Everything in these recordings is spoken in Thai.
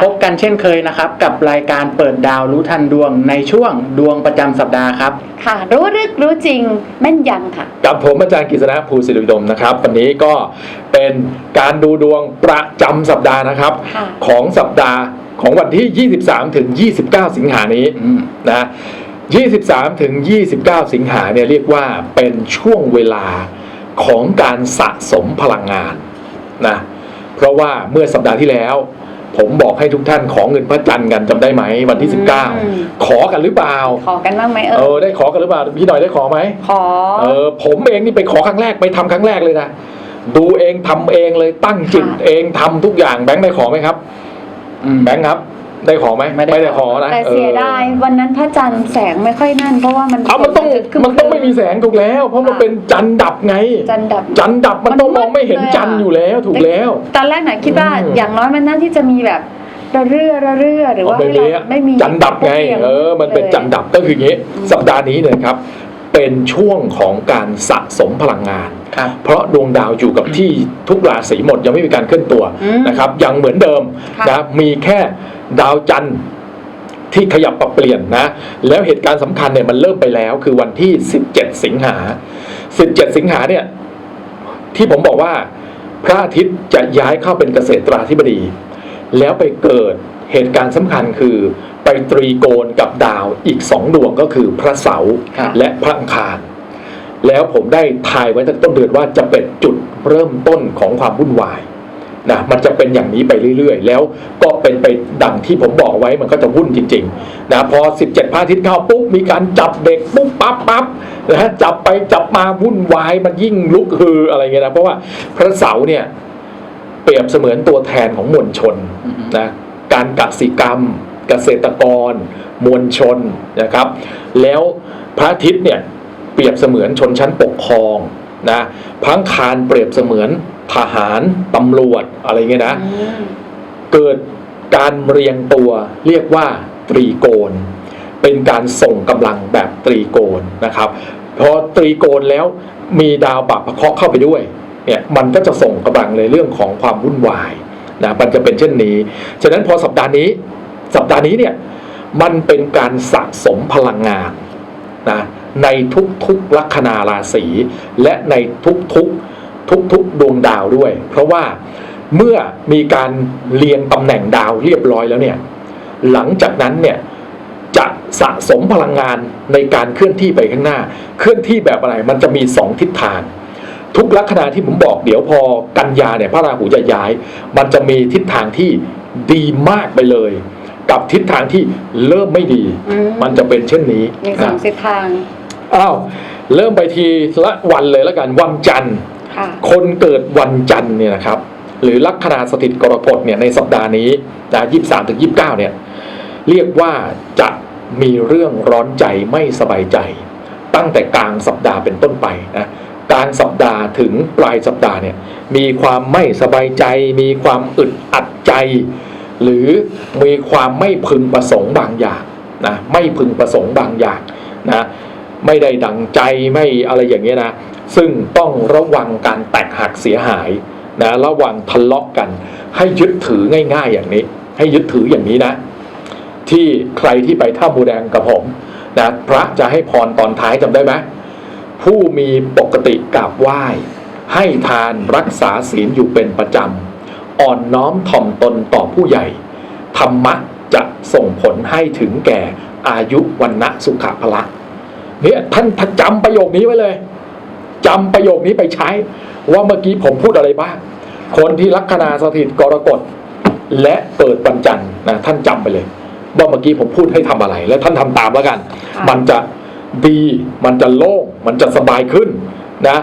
สวัสดีครับพบกันเช่นเคยนะครับ กับรายการเปิดดาวรู้ทันดวงในช่วงดวงประจำสัปดาห์ครับ ค่ะ รู้ลึกรู้จริงแม่นยำค่ะ กับผมอาจารย์กฤษณะภูสิริดมนะครับ วันนี้ก็เป็นการดูดวงประจำสัปดาห์นะครับ ค่ะ ของสัปดาห์ของวันที่ 23 ถึง 29 สิงหานี้อืม นะ23 ถึง 29 สิงหาเนี่ยเรียกว่าเป็นช่วงเวลาของการสะสมพลังงานนะเพราะว่าเมื่อสัปดาห์ที่แล้ว ผมบอกให้ทุกท่านขอเงินพระจันทร์กันจำได้ไหมวันที่ อืม 19 ขอกันหรือเปล่า ขอกันบ้างไหมเอเอออ ได้ขอกันหรือเปล่าพี่หน่อยได้ขอไหมขอ เออผมเองนี่ไปขอครั้งแรกไปทำครั้งแรกเลยนะดูเองทำเองเลยตั้งจิตค่ะ เองทำทุกอย่างแบงค์ได้ขอไหมครับอืมแบงค์ครับ ได้ขอไหมไม่ได้ขอนะแต่เสียดายวันนั้นพระจันทร์แสงไม่ค่อยนั่น เพราะว่ามันเอามันต้องจะครึ้มันต้องไม่มีแสงถูกแล้ว เพราะมันค่ะเป็นจันทร์ดับไง จันทร์ดับ จันทร์ดับมันมันต้องมองไม่เห็นมืดเลยอะจันทร์อยู่แล้วถูกแล้ว ตอนแรกหน่อยคิดว่าอืม อย่างน้อยมันน่าที่จะมีแบบระเรื่อระเรื่อหรือว่าไม่ให้มีเราอะไม่มีจันทร์ดับไง เออ มันเป็นจันทร์ดับก็คืออย่างนี้ สัปดาห์นี้เนี่ยครับ เป็นช่วงของการสะสมพลังงาน ครับเพราะดวงดาวอยู่กับที่ทุกราศีหมดยังไม่มีการเคลื่อนตัวอืมนะครับยังเหมือนเดิมค่ะ นะมีแค่ดาวจันทร์ที่ขยับปรับเปลี่ยนนะ แล้วเหตุการณ์สำคัญเนี่ยมันเริ่มไปแล้วคือวันที่ 17 สิงหา 17 สิงหาเนี่ยที่ผมบอกว่าพระอาทิตย์จะย้ายเข้าเป็นเกษตราธิบดี แล้วไปเกิดเหตุการณ์สำคัญคือ ไปตรีโกณกับดาวอีกสองดวงก็คือพระเสาร์ครับ และพระอังคาร แล้วผมได้ทายไว้ตั้งต้นเดือนว่าจะเป็นจุดเริ่มต้นของความวุ่นวายนะมันจะเป็นอย่างนี้ไปเรื่อยๆ แล้วก็เป็นไปดังที่ผมบอกไว้มันก็จะวุ่นจริงๆนะพอ 17พระอาทิตย์เข้าปุ๊บมีการจับเด็กปุ๊บปั๊บปั๊บนะจับไปจับมาวุ่นวายมันยิ่งลุกฮืออะไรเงี้ยนะเพราะว่าพระเสาร์เนี่ยเปรียบเสมือนตัวแทนของมวลชนนะการกสิกรรม เกษตรกร มวลชนนะครับ แล้วพระอาทิตย์เนี่ย เปรียบเสมือนชนชั้นปกครองนะพระอังคารเปรียบเสมือนทหารตำรวจอะไรเงี้ยนะอืมเกิดการเรียงตัวเรียกว่าตรีโกณเป็นการส่งกำลังแบบตรีโกณนะครับพอตรีโกณแล้วมีดาวปะพะเคราะห์เข้าไปด้วยเนี่ยมันก็จะส่งกำลังในเรื่องของความวุ่นวายนะมันจะเป็นเช่นนี้ ฉะนั้นพอสัปดาห์นี้สัปดาห์นี้เนี่ยมันเป็นการสะสมพลังงานนะ ในทุกๆลัคนาราศีและในทุกๆทุกๆดวงดาวด้วย เพราะว่าเมื่อมีการเรียงตำแหน่งดาวเรียบร้อยแล้วเนี่ยหลังจากนั้นเนี่ยจะสะสมพลังงานในการเคลื่อนที่ไปข้างหน้า เคลื่อนที่แบบอะไรมันจะมีสองทิศทาง ทุกลัคนาที่ผมบอกเดี๋ยวพอกันยาเนี่ยพระราหูจะย้าย มันจะมีทิศทางที่ดีมากไปเลย กับทิศทางที่เริ่มไม่ดีอืมมันจะเป็นเช่นนี้มีสองนะเส้นทาง อ้าวเริ่มไปทีละวันเลยแล้วกันวันจันทร์ ค่ะ คนเกิดวันจันทร์เนี่ยนะครับ หรือลัคนาสถิตกรกฎเนี่ยในสัปดาห์นี้นะยี่สามถึงยี่บเก้าเนี่ย เรียกว่าจะมีเรื่องร้อนใจไม่สบายใจ ตั้งแต่กลางสัปดาห์เป็นต้นไปนะกลางสัปดาห์ถึงปลายสัปดาห์เนี่ยมีความไม่สบายใจ มีความอึดอัดใจ หรือมีความไม่พึงประสงค์บางอย่างนะไม่พึงประสงค์บางอย่างนะ ไม่ได้ดังใจไม่อะไรอย่างเงี้ยนะซึ่งต้องระวังการแตกหักเสียหายนะระวังทะเลาะกัน ให้ยึดถือง่าย ๆ อย่างนี้ ให้ยึดถืออย่างนี้นะ ที่ใครที่ไปท่าบูแดงกับผมนะพระจะให้พรตอนท้ายจำได้ไหมผู้มีปกติกราบไหว้ ให้ทานรักษาศีลอยู่เป็นประจำ อ่อนน้อมถ่อมตนต่อผู้ใหญ่ ธรรมะจะส่งผลให้ถึงแก่อายุวันนะสุขภละ เนี่ยท่านท่านจำประโยคนี้ไว้เลยจำประโยคนี้ไปใช้ ว่าเมื่อกี้ผมพูดอะไรบ้าง คนที่ลัคนาสถิตกรกฎและเกิดวันจันทร์นะท่านจำไปเลย ว่าเมื่อกี้ผมพูดให้ทำอะไร แล้วท่านทำตามแล้วกันค่ะมันจะดีมันจะโล่งมันจะสบายขึ้นนะ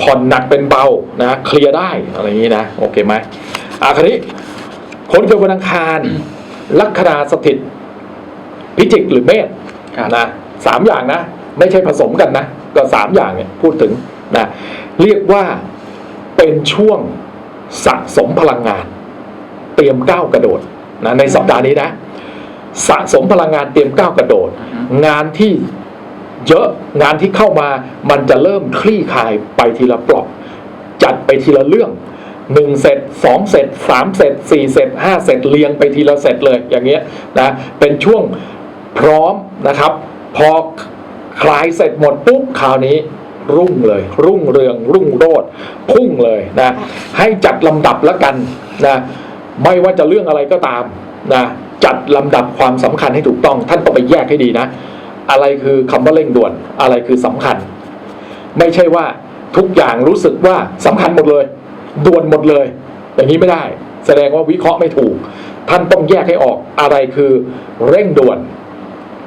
ผ่อนหนักเป็นเบานะเคลียร์ได้อะไรอย่างนี้นะโอเคไหมอะคราวนี้คนเกิดวันอังคารลัคนาสถิตพิจิกหรือเมษครับนะสามอย่างนะ ไม่ใช่ผสมกันนะ ก็สามอย่างเนี่ยพูดถึงนะเรียกว่าเป็นช่วงสะสมพลังงาน เตรียมก้าวกระโดดนะในสัปดาห์นี้นะ สะสมพลังงานเตรียมก้าวกระโดด งานที่เยอะงานที่เข้ามามันจะเริ่มคลี่คลายไปทีละเปลอกจัดไปทีละเรื่องหนึ่งเซตสองเซตสามเซตสี่เซตห้าเซตเรียงไปทีละเซตเลยอย่างเงี้ยนะเป็นช่วงพร้อมนะครับ พอ คลายเสร็จหมดปุ๊บคราวนี้รุ่งเลย รุ่งเรือง รุ่งโรดพุ่งเลยนะ ให้จัดลำดับแล้วกันนะไม่ว่าจะเรื่องอะไรก็ตามนะจัดลำดับความสำคัญให้ถูกต้อง ท่านต้องไปแยกให้ดีนะ อะไรคือคำว่าเร่งด่วน อะไรคือสำคัญ ไม่ใช่ว่าทุกอย่างรู้สึกว่าสำคัญหมดเลย ด่วนหมดเลย อย่างนี้ไม่ได้ แสดงว่าวิเคราะห์ไม่ถูก ท่านต้องแยกให้ออกอะไรคือเร่งด่วน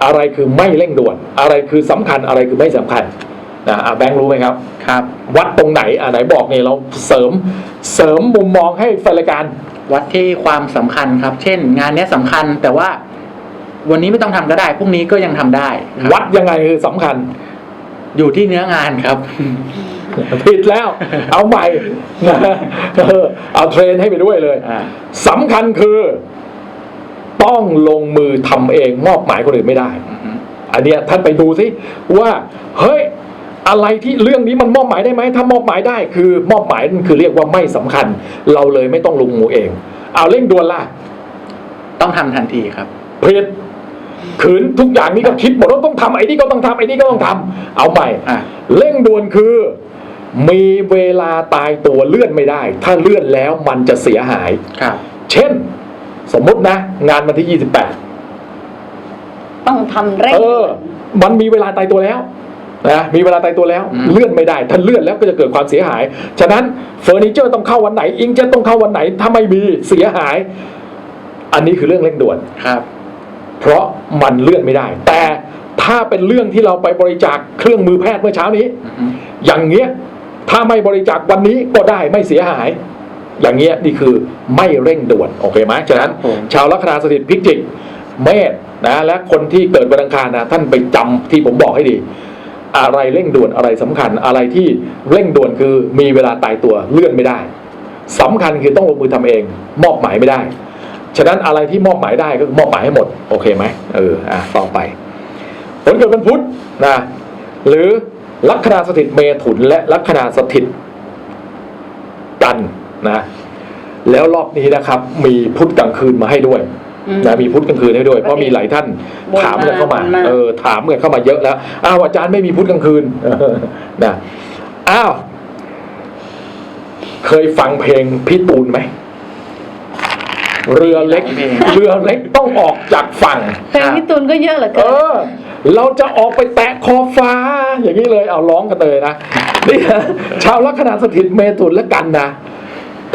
อะไรคือไม่เร่งด่วน อะไรคือสำคัญอะไรคือไม่สำคัญนะอะแบงค์รู้ไหมครับครับ วัดตรงไหนอะไหนบอกเนี่ยเราเสริมเสริมมุมมองให้แฟนรายการวัดที่ความสำคัญครับ เช่น งานเนี้ยสำคัญแต่ว่าวันนี้ไม่ต้องทำก็ได้พรุ่งนี้ก็ยังทำได้ครับวัดยังไงคือสำคัญ อยู่ที่เนื้องานครับผิดแล้ว เอาใหม่นะเออเอาเทรนให้ไปด้วยเลยอ่าสำคัญคือ ต้องลงมือทำเองมอบหมายคนอื่นไม่ได้อือฮึอันเนี้ยท่านไปดูสิว่าเฮ้ยอะไรที่เรื่องนี้มันมอบหมายได้ไหมถ้ามอบหมายได้คือมอบหมายนั่นคือเรียกว่าไม่สำคัญ เราเลยไม่ต้องลงมือเอง เอาเร่งด่วนล่ะ ต้องทำทันทีครับผิดขืนทุกอย่างนี้ก็คิดหมดว่าต้องทำไอ้นี่ก็ต้องทำไอ้นี่ก็ต้องทำเอาใหม่อะเร่งด่วนคือ มีเวลาตายตัวเลื่อนไม่ได้ ถ้าเลื่อนแล้วมันจะเสียหายครับ เช่น สมมตินะ งานวันที่28ต้องทำเร่งเออ มันมีเวลาตายตัวแล้วนะมีเวลาตายตัวแล้ว อืม เลื่อนไม่ได้ ถ้าเลื่อนแล้วก็จะเกิดความเสียหาย ฉะนั้นเฟอร์นิเจอร์ต้องเข้าวันไหน อิงเจ็ตต้องเข้าวันไหน ถ้าไม่มีเสียหาย อันนี้คือเรื่องเร่งด่วน ครับ เพราะมันเลื่อนไม่ได้ แต่ถ้าเป็นเรื่องที่เราไปบริจาคเครื่องมือแพทย์เมื่อเช้านี้อือฮึอย่างเงี้ยถ้าไม่บริจาควันนี้ก็ได้ไม่เสียหาย อย่างเงี้ยนี่คือไม่เร่งด่วนโอเคไหมฉะนั้นครับผมชาวลัคนาสถิตพิจิกเมษนะและคนที่เกิดวันอังคารนะท่านไปจำที่ผมบอกให้ดี อะไรเร่งด่วนอะไรสำคัญอะไรที่เร่งด่วนคือมีเวลาตายตัวเลื่อนไม่ได้สำคัญคือต้องลงมือทำเอง มอบหมายไม่ได้ ฉะนั้นอะไรที่มอบหมายได้ก็คือมอบหมายให้หมดโอเคไหมเอออะต่อไป ผลเกิดวันพุธนะหรือลัคนาสถิตเมถุนและลัคนาสถิตกัน นะแล้วรอบนี้นะครับ มีพุธกลางคืนมาให้ด้วยอืมนะมีพุธกลางคืนให้ด้วยเพราะมีหลายท่านบ่นถามกันเข้ามาบ่นมาเออถามกันเข้ามาเยอะแล้วอ้าวอาจารย์ไม่มีพุธกลางคืนนะอ้าวเคยฟังเพลงพี่ตูนไหมเรือเล็กเพลงเรือเล็กต้องออกจากฝั่งเพลงพี่ตูนก็เยอะเหลือเอเกินอเราจะออกไปแตะขอบฟ้า อย่างนี้เลยเอาร้องกันเลยนะนี่นะชาวลัคนาสถิตเมตุนและกันนะ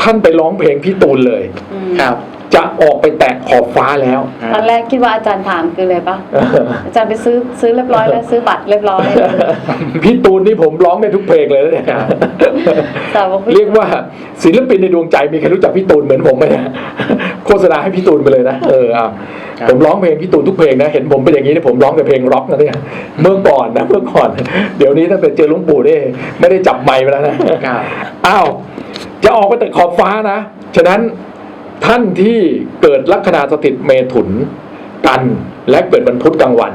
ท่านไปร้องเพลงพี่ตูนเลยมครับจะออกไปแตะขอบฟ้าแล้ว ตอนแรกคิดว่าอาจารย์ถามคือเลยปะอาจารย์ไปซื้อซื้อเรียบร้อยแล้วซื้อบัตรเรียบร้อยพี่ตูนนี่ผมร้องได้ทุกเพลงเลยนะเนี่ยแต่ว่าพี่เรียกว่าศิลปินในดวงใจมีใครรู้จักพี่ตูนเหมือนผมไหมเนี่ยโฆษณาให้พี่ตูนไปเลยนะเอออะครับ ผมร้องเพลงพี่ตูนทุกเพลงนะเห็นผมเป็นอย่างนี้เนี่ยผมร้องแต่เพลงร็อกนะเนี่ยเมื่อก่อนนะเมื่อก่อน เดี๋ยวนี้ตั้งแต่เจอหลุงปู่นี่ไม่ได้จับไมค์ไปแล้วนะครับ อ้าว จะออกไปแต่ขอบฟ้านะ ฉะนั้นท่านที่เกิดลัคนาสถิตเมถุนกันและเกิดบรรพุธกลางวัน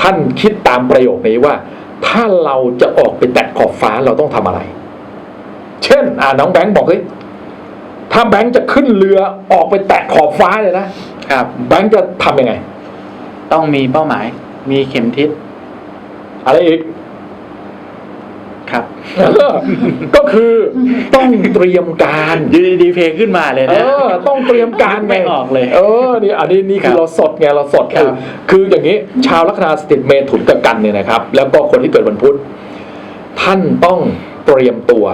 ท่านคิดตามประโยคนี้ว่า ถ้าเราจะออกไปแตะขอบฟ้าเราต้องทำอะไร เช่น อ่าน้องแบงค์บอกเลยถ้าแบงค์จะขึ้นเรือออกไปแตะขอบฟ้าเลยนะครับแบงค์จะทำยังไง ต้องมีเป้าหมาย มีเข็มทิศอะไรอีก ครับเออก็คือต้องเตรียมการอยูดีๆเพลงขึ้นมาเลยเอนะอต้องเตรียมการไงไม่ออกเลย เออนี่อันนี้นี่คือครับเราสดไงเราสดครับคือคืออย่างนี้ชาวลัคนาสถิตเมถุนกับกันเนี่ยนะครับ แล้วก็คนที่เกิดวันพุธท่านต้องเตรียมตัว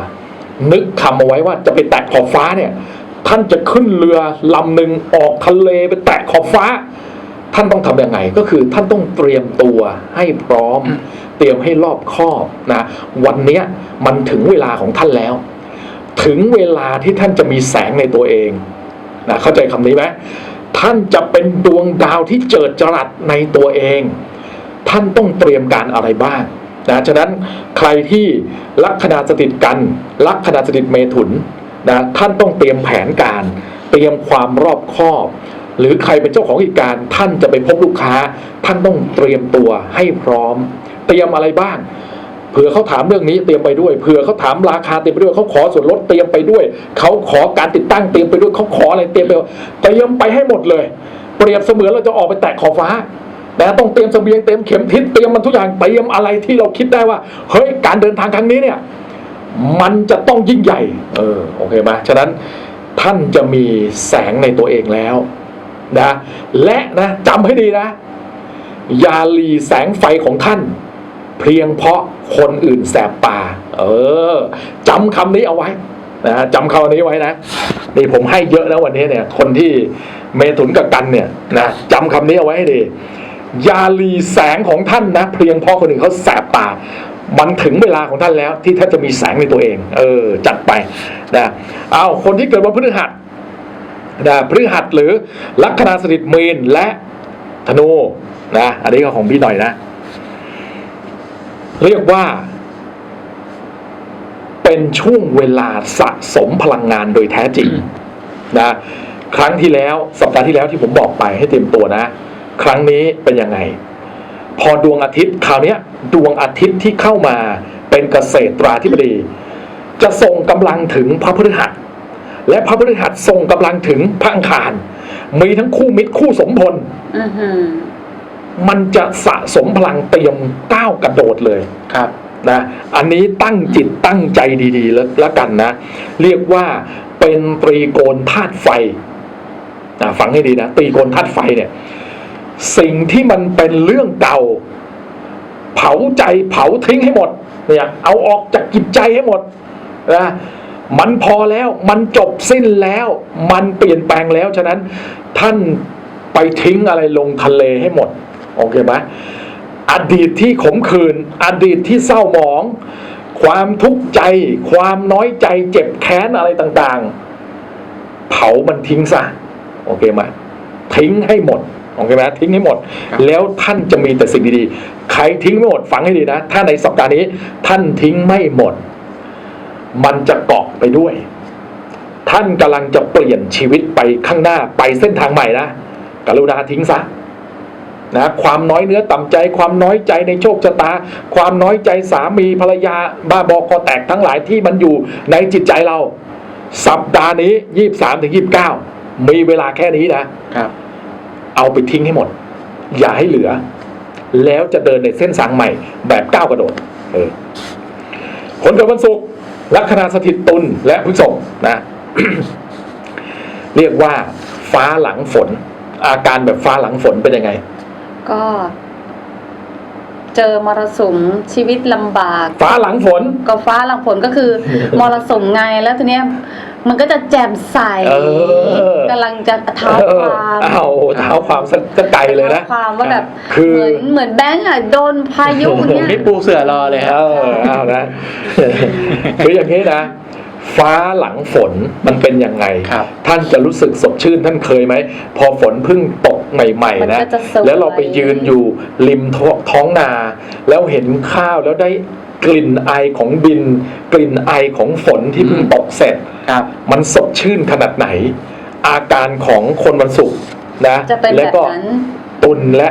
นึกคำเอาไว้ว่าจะไปแตะขอบฟ้าเนี่ย ท่านจะขึ้นเรือลำหนึ่งออกทะเลไปแตะขอบฟ้า ท่านต้องทำยังไงก็คือท่านต้องเตรียมตัวให้พร้อมอืม เตรียมให้รอบคอบนะวันนี้มันถึงเวลาของท่านแล้ว ถึงเวลาที่ท่านจะมีแสงในตัวเองนะเข้าใจคำนี้ไหมท่านจะเป็นดวงดาวที่เจิดจรัสในตัวเอง ท่านต้องเตรียมการอะไรบ้างนะฉะนั้นใครที่ลัคนาสถิตกันลัคนาสถิตเมถุนนะท่านต้องเตรียมแผนการ เตรียมความรอบคอบ หรือใครเป็นเจ้าของกิจการ ท่านจะไปพบลูกค้า ท่านต้องเตรียมตัวให้พร้อม เตรียมอะไรบ้างเผื่อเขาถามเรื่องนี้เตรียมไปด้วยเผื่อเขาถามราคาเตรียมไปด้วยเขาขอส่วนลดเตรียมไปด้วยเขาขอการติดตั้งเตรียมไปด้วยเขาขออะไรเตรียมไปเตรียมไปให้หมดเลย เปรียบเสมือนเราจะออกไปแตะขอบฟ้านะต้องเตรียมเสบียงเตรียมเข็มทิศเตรียมมันทุกอย่างเตรียมอะไรที่เราคิดได้ว่าเฮ้ยการเดินทางครั้งนี้เนี่ย มันจะต้องยิ่งใหญ่ เออโอเคไหมฉะนั้นท่านจะมีแสงในตัวเองแล้วนะและนะจำให้ดีนะ อย่าหลีแสงไฟของท่าน เพียงเพราะคนอื่นแสบตา เออจำคำนี้เอาไว้นะจำคำนี้ไว้นะนี่ผมให้เยอะนะวันนี้เนี่ย คนที่เมถุนกับกันเนี่ยนะจำคำนี้เอาไว้ให้ดีอย่าลีแสงของท่านนะเพียงเพราะคนอื่นเขาแสบตา มันถึงเวลาของท่านแล้ว ที่ท่านจะมีแสงในตัวเอง เออ จัดไปนะเอาคนที่เกิดวันพฤหัสนะพฤหัสหรือลัคนาสถิตมีนและธนูนะอันนี้ก็ของพี่หน่อยนะ เรียกว่า เป็นช่วงเวลาสะสมพลังงานโดยแท้จริงนะครั้งที่แล้วสัปดาห์ที่แล้วที่ผมบอกไปให้เตรียมตัวนะ ครั้งนี้เป็นยังไง พอดวงอาทิตย์คราวเนี้ยดวงอาทิตย์ที่เข้ามาเป็นเกษตราธิบดี จะส่งกำลังถึงพระพฤหัส และพระพฤหัสส่งกำลังถึงพระอังคาร มีทั้งคู่มิตรคู่สมพลอือหือ มันจะสะสมพลังเตรียมก้าวกระโดดเลยครับนะอันนี้ตั้งจิตตั้งใจดีๆ แล้วแล้วกันนะ เรียกว่าเป็นตรีโกณธาตุไฟนะฟังให้ดีนะตรีโกณธาตุไฟเนี่ย สิ่งที่มันเป็นเรื่องเก่า เผาใจเผาทิ้งให้หมดเนี่ยเอาออกจากจิตใจให้หมดนะมันพอแล้วมันจบสิ้นแล้ว มันเปลี่ยนแปลงแล้ว ฉะนั้นท่านไปทิ้งอะไรลงทะเลให้หมด โอเคไหมอดีตที่ขมขื่นอดีตที่เศร้าหมอง ความทุกข์ใจ ความน้อยใจเจ็บแค้นอะไรต่างๆ เผามันทิ้งซะโอเคไหมทิ้งให้หมดโอเคไหมทิ้งให้หมดครับแล้วท่านจะมีแต่สิ่งดีๆใครทิ้งไม่หมดฟังให้ดีนะ ถ้าในสัปดาห์นี้ ท่านทิ้งไม่หมด มันจะเกาะไปด้วย ท่านกำลังจะเปลี่ยนชีวิตไปข้างหน้าไปเส้นทางใหม่นะกรุณาทิ้งซะ นะความน้อยเนื้อต่ำใจ ความน้อยใจในโชคชะตา ความน้อยใจสามีภรรยาบ้าบอกอแตกทั้งหลายที่มันอยู่ในจิตใจเรา สัปดาห์นี้ยี่สามถึงยี่บเก้ามีเวลาแค่นี้นะครับ เอาไปทิ้งให้หมด อย่าให้เหลือ แล้วจะเดินในเส้นทางใหม่แบบก้าวกระโดดเออคนเกิดวันศุกร์ลัคนาสถิตตุลและพฤษภนะ เรียกว่าฟ้าหลังฝน อาการแบบฟ้าหลังฝนเป็นยังไง ก็เจอมรสุมชีวิตลำบาก ฟ้าหลังฝน ก็ฟ้าหลังฝนก็คือ มรสุมไงแล้วทีเนี้ยมันก็จะแจ่มใสเออ กำลังจะเท้าเอคอวามเอาเท้าความสักสักไกลเลยนะ ท้าความว่าแบบคือ เหมือนเหมือนแบงค์อะโดนพายุเนี่ยนี่ปูเสือรอเลยคเอรับอเอานะคืออย่างนี้นะ ฟ้าหลังฝนมันเป็นยังไง ครับ ท่านจะรู้สึกสดชื่นท่านเคยไหม พอฝนเพิ่งตก ใหม่มันๆนะก็จะสวยแล้วเราไปยืนอยู่ริมท้องท้องนา แล้วเห็นข้าวแล้วได้กลิ่นไอของดิน กลิ่นไอของฝนที่เพิ่งตกเสร็จครับมันสดชื่นขนาดไหน อาการของคนวันศุกร์นะจะเป็นแล้วแบบก็นั้นตุลและ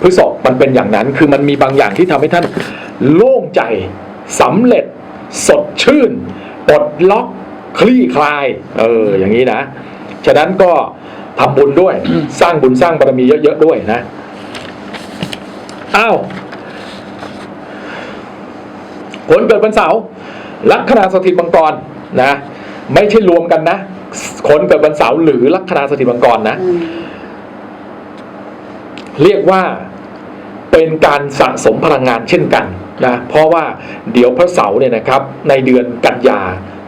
พฤษภมันเป็นอย่างนั้น คือมันมีบางอย่างที่ทำให้ท่านโล่งใจสำเร็จสดชื่นปลดล็อกคลี่คลาย เอออย่างนี้นะ ฉะนั้นก็ ทำบุญด้วย สร้างบุญสร้างบารมีเยอะๆด้วยนะอ้าวคนเกิดวันเสาร์ลัคนาสถิตมังกรนะ ไม่ใช่รวมกันนะคนเกิดวันเสาร์หรือลัคนาสถิตมังกรนะ เรียกว่าเป็นการสะสมพลังงานเช่นกันนะเพราะว่าเดี๋ยวพระเสาร์เนี่ยนะครับ ในเดือนกันยา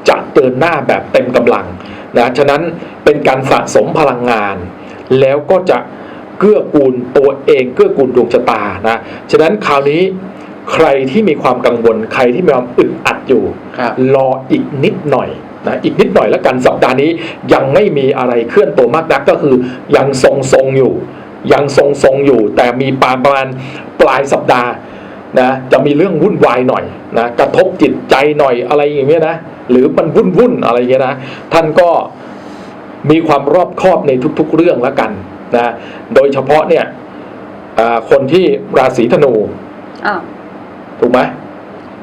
จะเดินหน้าแบบเต็มกำลัง นะฉะนั้นเป็นการสะสมพลังงาน แล้วก็จะเกื้อกูลตัวเองเกื้อกูลดวงชะตานะฉะนั้นคราวนี้ใครที่มีความกังวลใครที่มีความอึดอัดอยู่ครับรออีกนิดหน่อยนะอีกนิดหน่อยแล้วกันสัปดาห์นี้ยังไม่มีอะไรเคลื่อนตัวมากนักก็คือยังทรงทรงๆอยู่ ยังทรงทรงๆอยู่ แต่มีปานประมาณปลายสัปดาห์ นะจะมีเรื่องวุ่นวายหน่อยนะกระทบจิตใจหน่อยอะไรอย่างเงี้ยนะหรือมันวุ่นวุ่นๆอะไรอย่างเงี้ยนะท่านก็มีความรอบคอบในทุกๆเรื่องแล้วกันนะโดยเฉพาะเนี่ยอ่าคนที่ราศีธนูอ้าวถูกไหม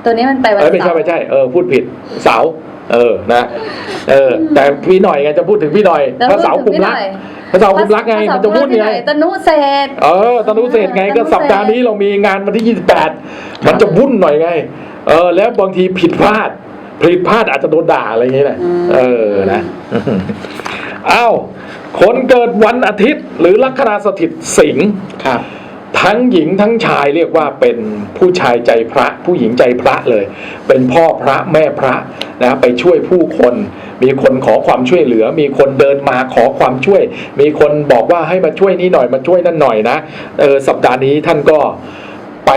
ตัวนี้มันไปวันเอ้ยไม่เสาใช่ร์ไม่ใช่เออพูดผิดเสาเออนะเออแต่พี่หน่อยไงจะพูดถึงพี่หน่อยแล้วพระเสากุมรัก พระเสากุมรักไงมันจะพูดไงตนุเศษเออตนุเศษไงก็สัปดาห์นี้เรามีงานวันที่ 28 มันจะวุ่นหน่อยไง เออ แล้วบางทีผิดพลาดผิดพลาดอาจจะโดนด่าอะไรอย่างเงี้ยแหละเออนะอ้าวคนเกิดวันอาทิตย์ หรือลัคนาสถิตสิงห์ครับทั้งหญิงทั้งชายเรียกว่าเป็นผู้ชายใจพระ ผู้หญิงใจพระเลย เป็นพ่อพระแม่พระ นะไปช่วยผู้คน มีคนขอความช่วยเหลือ มีคนเดินมาขอความช่วย มีคนบอกว่าให้มาช่วยนี่หน่อยมาช่วยนั่นหน่อยนะเออสัปดาห์นี้ท่านก็ไป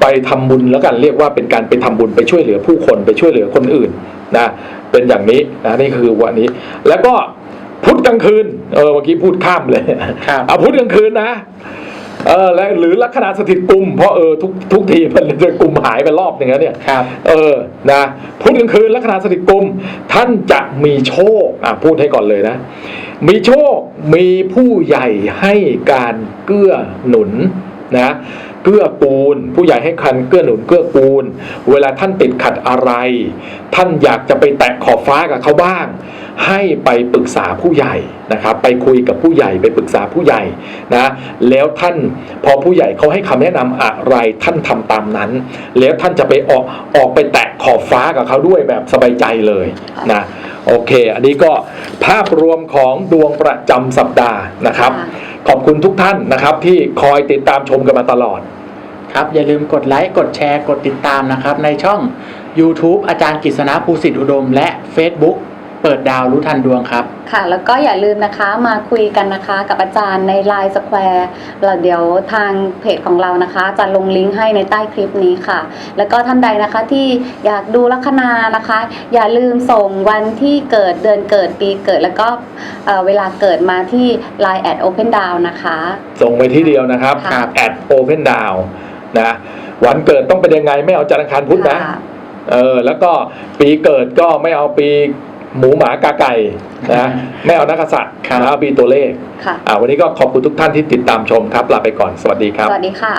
ไปทำบุญแล้วกันเรียกว่าเป็นการไปทำบุญไปช่วยเหลือผู้คนไปช่วยเหลือคนอื่นนะเป็นอย่างนี้นะนี่คือวันนี้ แล้วก็พุธกลางคืนเออเมื่อกี้พูดข้ามเลยครับเอาพุธกลางคืนนะ เออและหรือลัคนาสถิตกลุ่มเพราะเออทุกทุกทีมันจะกลุ่มหายไปรอบหนึ่งแล้วเนี่ยครับ เออนะพุธกลางคืนลัคนาสถิตกลุ่มท่านจะมีโชคอะพูดให้ก่อนเลยนะ มีโชคมีผู้ใหญ่ให้การเกื้อหนุนนะเกื้อกูล ผู้ใหญ่ให้คันเกื้อหนุนเกื้อกูล เวลาท่านติดขัดอะไร ท่านอยากจะไปแตะขอบฟ้ากับเขาบ้าง ให้ไปปรึกษาผู้ใหญ่นะครับไปคุยกับผู้ใหญ่ไปปรึกษาผู้ใหญ่นะแล้วท่านพอผู้ใหญ่เขาให้คำแนะนำอะไรท่านทำตามนั้น แล้วท่านจะไปออกออกไปแตะขอบฟ้ากับเขาด้วยแบบสบายใจเลยนะโอเค อันนี้ก็ภาพรวมของดวงประจำสัปดาห์นะครับค่ะขอบคุณทุกท่านนะครับที่คอยติดตามชมกันมาตลอดครับอย่าลืมกดไลค์กดแชร์กดติดตามนะครับ ในช่อง YouTube อาจารย์กฤษณะภูสิทธิอุดม และ Facebook เปิดดาวรู้ทันดวงครับ ค่ะ แล้วก็อย่าลืมนะคะมาคุยกันนะคะกับอาจารย์ใน Line Square แล้วเดี๋ยวทางเพจของเรานะคะจะลงลิงก์ให้ในใต้คลิปนี้ค่ะ แล้วก็ท่านใดนะคะที่อยากดูลัคนานะคะ อย่าลืมส่งวันที่เกิดเดือนเกิดปีเกิดแล้วก็เอ่อเวลาเกิดมาที่ Line at Open Down นะคะ ส่งไปที่เดียวนะครับค่ะ แอดโอเพนดาวนะวันเกิดต้องเป็นยังไงไม่เอาจันทร์อังคารพุธนะ ค่ะเออแล้วก็ปีเกิดก็ไม่เอาปี หมูหมากาไก่นะไม่เอานักกษัตริย์ครับนะเอาปีตัวเลขค่ะ อ่าวันนี้ก็ขอบคุณทุกท่านที่ติดตามชมครับลาไปก่อนสวัสดีครับ สวัสดีค่ะ